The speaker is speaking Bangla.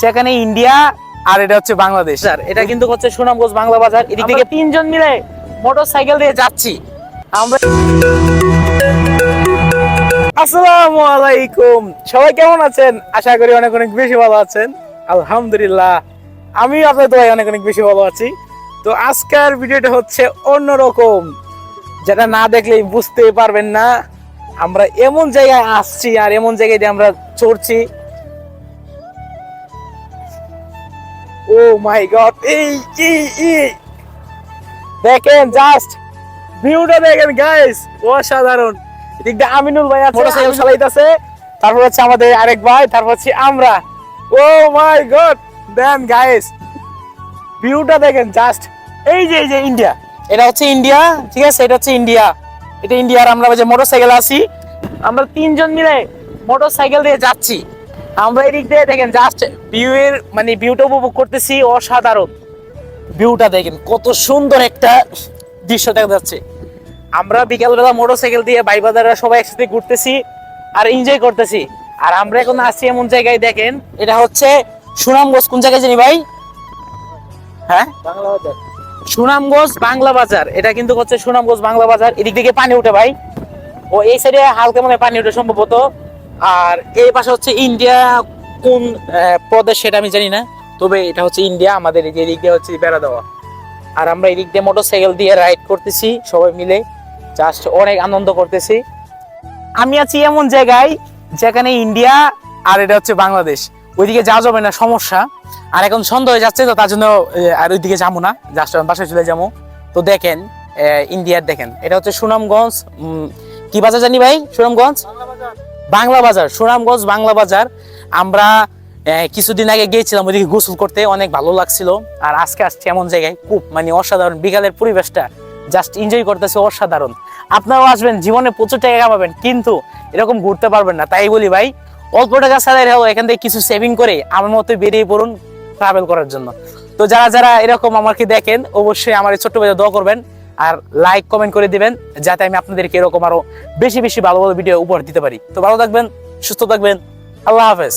যেখানে ইন্ডিয়া আর এটা হচ্ছে বাংলাদেশ। স্যার এটা কিন্তু হচ্ছে সুনামগঞ্জ বাংলা বাজার। এদিক থেকে তিনজন মিলে মোটর সাইকেল দিয়ে যাচ্ছি। আমরা আসসালামু আলাইকুম। সবাই কেমন আছেন? আশা করি অনেক অনেক বেশি ভালো আছেন। আলহামদুলিল্লাহ। আমি আপনার দোয়াই অনেক অনেক বেশি ভালো আছি। তো আজকের ভিডিওটা হচ্ছে অন্যরকম। যেটা না দেখলেই বুঝতে পারবেন না। আমরা এমন জায়গায় আসছি আর এমন জায়গায় আমরা চড়ছি। মাই গড এই এই এই দেখেন জাস্ট ভিউটা দেখেন গাইস অসাধারণ। এদিক দিয়ে আমিনুল ভাই আছে মোটরসাইকেল চালাইতেছে। তারপর হচ্ছে আমাদের আরেক ভাই তারপর হচ্ছে আমরা। ও মাই গড দেন গাইস ভিউটা দেখেন জাস্ট এই যে এই যে ইন্ডিয়া এটা হচ্ছে ইন্ডিয়া ঠিক আছে? এটা হচ্ছে ইন্ডিয়া এটা ইন্ডিয়ার আমরা যে মোটরসাইকেল আছি। আমরা তিনজন মিলে মোটরসাইকেল দিয়ে যাচ্ছি। আমরা এদিক দিয়ে দেখেন জাস্ট ভিউ এর মানে ভিউটা উপভোগ করতেছি অসাধারণ। ভিউটা দেখেন, কত সুন্দর একটা দৃশ্য দেখা যাচ্ছে। আমরা বিকালবেলা মোটরসাইকেল দিয়ে বাইবাজাররা সবাই একসাথে ঘুরতেছি আর এনজয় করতেছি। আর আমরা এখন আছি এমন জায়গায়, দেখেন, এটা হচ্ছে সুনামগঞ্জ। কোন জায়গায় জানি ভাই? হ্যাঁ? বাংলা বাজার সুনামগঞ্জ বাংলা বাজার। এটা কিন্তু হচ্ছে সুনামগঞ্জ বাংলা বাজার। এদিক থেকে পানি উঠে ভাই। ও, এই সাইডে হালকা মনে পানি উঠে সম্ভবত। আর এই পাশে হচ্ছে ইন্ডিয়া, কোন প্রদেশ সেটা আমি জানি না। তবে এটা হচ্ছে ইন্ডিয়া, আমাদের এই যে এদিক দিয়ে হচ্ছে বেড়া দেওয়া। আর আমরা এদিক দিয়ে মোটরসাইকেল দিয়ে রাইড করতেছি, সবাই মিলে। জাস্ট অনেক আনন্দ করতেছি। আমি আছি এমন জায়গায় যেখানে ইন্ডিয়া আর এটা হচ্ছে বাংলাদেশ। ওইদিকে যাওয়া যাবে না, সমস্যা। আর এখন সন্ধ্যা হয়ে যাচ্ছে, তো তার জন্য আর ওইদিকে যাব না। জাস্ট বাসায় চলে যাব। তো দেখেন ইন্ডিয়ার দেখেন। এটা হচ্ছে সুনামগঞ্জ কি বাজার জানি ভাই? সুনামগঞ্জ? বাংলা বাজার, সুনামগঞ্জ বাংলা বাজার। আমরা কিছুদিন আগে গিয়েছিলাম ওইদিকে গোসল করতে, অনেক ভালো লাগছিল। আর আজকে আসছি এমন জায়গায়, খুব মানে অসাধারণ, বিকালের পরিবেশটা। জাস্ট এনজয় করতেছে, অসাধারণ। আপনারাও আসবেন, জীবনে প্রচুর টাকা কামাবেন, কিন্তু এরকম ঘুরতে পারবেন না। তাই বলি ভাই, অল্প টাকা স্যালারি হলো, এখান থেকে কিছু সেভিং করে আমার মতো বেরিয়ে পড়ুন ট্রাভেল করার জন্য। তো যারা যারা এরকম আমাকে দেখেন, অবশ্যই আমার ছোট্ট ভাই দোয়া করবেন। আর লাইক কমেন্ট করে দিবেন, যাতে আমি আপনাদেরকে এরকম আরও বেশি বেশি ভালো ভালো ভিডিও উপহার দিতে পারি। তো ভালো থাকবেন, সুস্থ থাকবেন, আল্লাহ হাফেজ।